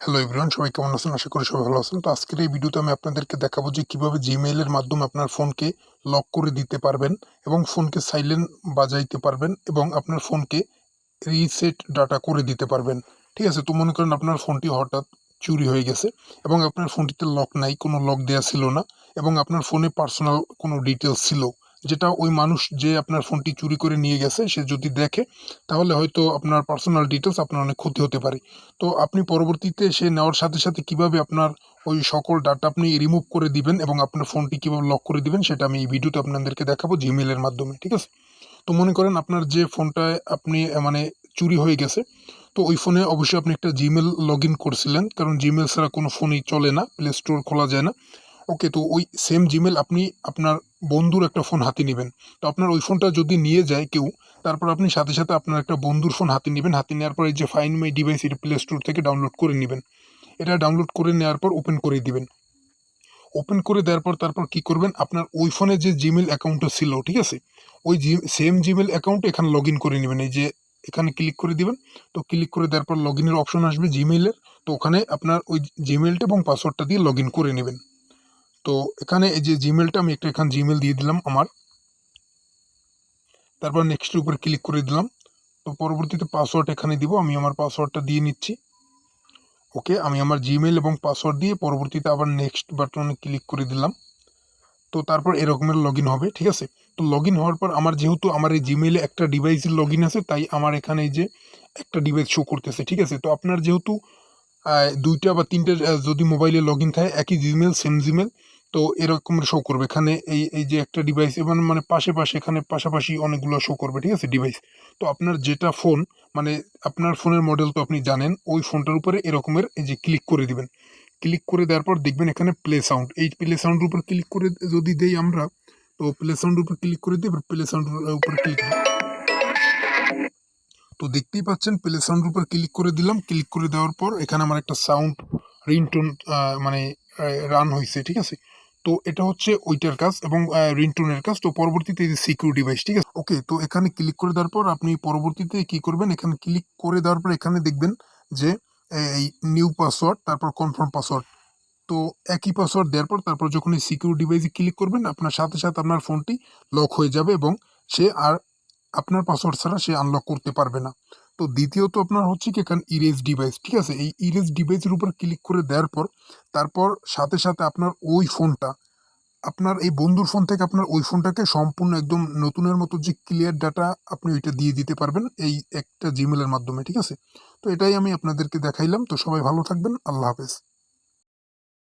Hello everyone সবাই কেমন আছেন? আশা করি সবাই ভালো আছেন। তো আজকের এই ভিডিওতে আমি আপনাদেরকে দেখাবো যে কীভাবে জিমেইলের মাধ্যমে আপনার ফোনকে লক করে দিতে পারবেন এবং ফোনকে সাইলেন্ট বাজাইতে পারবেন এবং আপনার ফোনকে রিসেট ডাটা করে দিতে পারবেন। ঠিক আছে, তো মনে করেন আপনার ফোনটি হঠাৎ চুরি হয়ে গেছে এবং আপনার ফোনটিতে লক নাই, কোনো লক দেওয়া ছিল না এবং আপনার ফোনে পার্সোনাল কোনো ডিটেলস ছিল। যেটা ওই মানুষ যে আপনার ফোনটি চুরি করে নিয়ে গেছে, সে যদি দেখে, তাহলে হয়তো আপনার পার্সোনাল ডিটেলস আপনার অনেক ক্ষতি হতে পারে। তো আপনি পরবর্তীতে সে নেওয়ার সাথে সাথে কীভাবে আপনার ওই সকল ডাটা আপনি রিমুভ করে দিবেন এবং আপনার ফোনটি কীভাবে লক করে দিবেন, সেটা আমি এই ভিডিওতে আপনাদেরকে দেখাবো জিমেলের মাধ্যমে, ঠিক আছে? তো মনে করেন আপনার যে ফোনটায় আপনি মানে চুরি হয়ে গেছে, তো ওই ফোনে অবশ্যই আপনি একটা জিমেল লগ ইন করছিলেন, কারণ জিমেল ছাড়া কোনো ফোনই চলে না প্লে স্টোর খোলা যায় না। ওকে তো ওই সেম জিমেল আপনি আপনার বন্ধুর একটা ফোন হাতে নেবেন। তো আপনার ওই ফোনটা যদি নিয়ে যায় কেউ, তারপর আপনি সাথে সাথে আপনার একটা বন্ধুর ফোন হাতে নেবেন। হাতে নেওয়ার পর এই যে ফাইন মাই ডিভাইস এটা প্লে স্টোর থেকে ডাউনলোড করে নেবেন। এটা ডাউনলোড করে নেওয়ার পর ওপেন করে দিবেন। ওপেন করে দেওয়ার পর তারপর কি করবেন? আপনার ওই ফোনে যে জিমেল অ্যাকাউন্টটা ছিল, ঠিক আছে? ওই জি সেম জিমেল অ্যাকাউন্ট এখানে লগ ইন করে নেবেন। এই যে এখানে ক্লিক করে দিবেন। তো ক্লিক করে দেওয়ার পর লগ ইনের অপশন আসবে জিমেইলের তো ওখানে আপনার ওই জিমেলটা এবং পাসওয়ার্ডটা দিয়ে লগ ইন করে নেবেন। তো এখানে এই যে জিমেলটা আমি একটা এখানে জিমেল দিয়ে দিলাম আমার। তারপর নেক্সটের উপর ক্লিক করে দিলাম। তো পরবর্তীতে পাসওয়ার্ড এখানে দিব, আমি আমার পাসওয়ার্ডটা দিয়ে নিচ্ছি। ওকে আমি আমার জিমেল এবং পাসওয়ার্ড দিয়ে পরবর্তীতে আবার নেক্সট বাটনে ক্লিক করে দিলাম। তো তারপর এরকমের লগ হবে, ঠিক আছে? তো লগ হওয়ার পর আমার যেহেতু আমার এই জিমেলে একটা ডিভাইসের লগ আছে, তাই আমার এখানে যে একটা ডিভাইস শো করতেছে, ঠিক আছে? তো আপনার যেহেতু দুইটা বা তিনটে যদি মোবাইলে লগ ইন থাকে, একই জিমেল সেম জিমেল তো এরকম শো করবে। এখানে এই এই যে একটা ডিভাইস এবং মানে পাশে পাশে, এখানে পাশাপাশি অনেকগুলো শো করবে, ঠিক আছে ডিভাইস তো আপনার যেটা ফোন মানে আপনার ফোনের মডেল তো আপনি জানেন, ওই ফোনটার উপরে এরকমের এই যে ক্লিক করে দিবেন। ক্লিক করে দেওয়ার পর দেখবেন এখানে প্লে সাউন্ড এই প্লে সাউন্ডের উপর ক্লিক করে যদি দেই আমরা, তো প্লে সাউন্ডের উপর ক্লিক করে দিই প্লে সাউন্ডের উপর ক্লিক তো দেখতেই পাচ্ছেন প্লে সাউন্ডের উপর ক্লিক করে দিলাম। ক্লিক করে দেওয়ার পর এখানে আমার একটা সাউন্ড রিংটোন মানে রান হয়েছে ঠিক আছে? তো এটা হচ্ছে ওইটার কাজ এবং রিংটোনের কাজ। তো পরবর্তীতে এই যে সিকিউর ডিভাইস ঠিক আছে? ওকে তো এখানে ক্লিক করে দেওয়ার পর আপনি পরবর্তীতে কি করবেন? এখানে ক্লিক করে দেওয়ার পর এখানে দেখবেন যে এই নিউ পাসওয়ার্ড তারপর কনফার্ম পাসওয়ার্ড তো একই পাসওয়ার্ড দেওয়ার পর তারপর যখন এই সিকিউর ডিভাইসে ক্লিক করবেন, আপনার সাথে সাথে আপনার ফোনটি লক হয়ে যাবে এবং সে আর আপনার পাসওয়ার্ড ছাড়া সে আনলক করতে পারবে না। তো দ্বিতীয়ত আপনার হচ্ছে কি এখানে ইরেজ ডিভাইস ঠিক আছে? এই ইরেজ ডিভাইসের উপর ক্লিক করে দেওয়ার পর, তারপর সাথে সাথে আপনার ওই ফোনটা, আপনার এই বন্ধুর ফোন থেকে আপনার ওই ফোনটাকে সম্পূর্ণ একদম নতুনের মতো যে ক্লিয়ার ডাটা আপনি ওইটা দিয়ে দিতে পারবেন এই একটা জিমেলের মাধ্যমে, ঠিক আছে? তো এটাই আমি আপনাদেরকে দেখাইলাম। তো সবাই ভালো থাকবেন। আল্লাহ হাফেজ।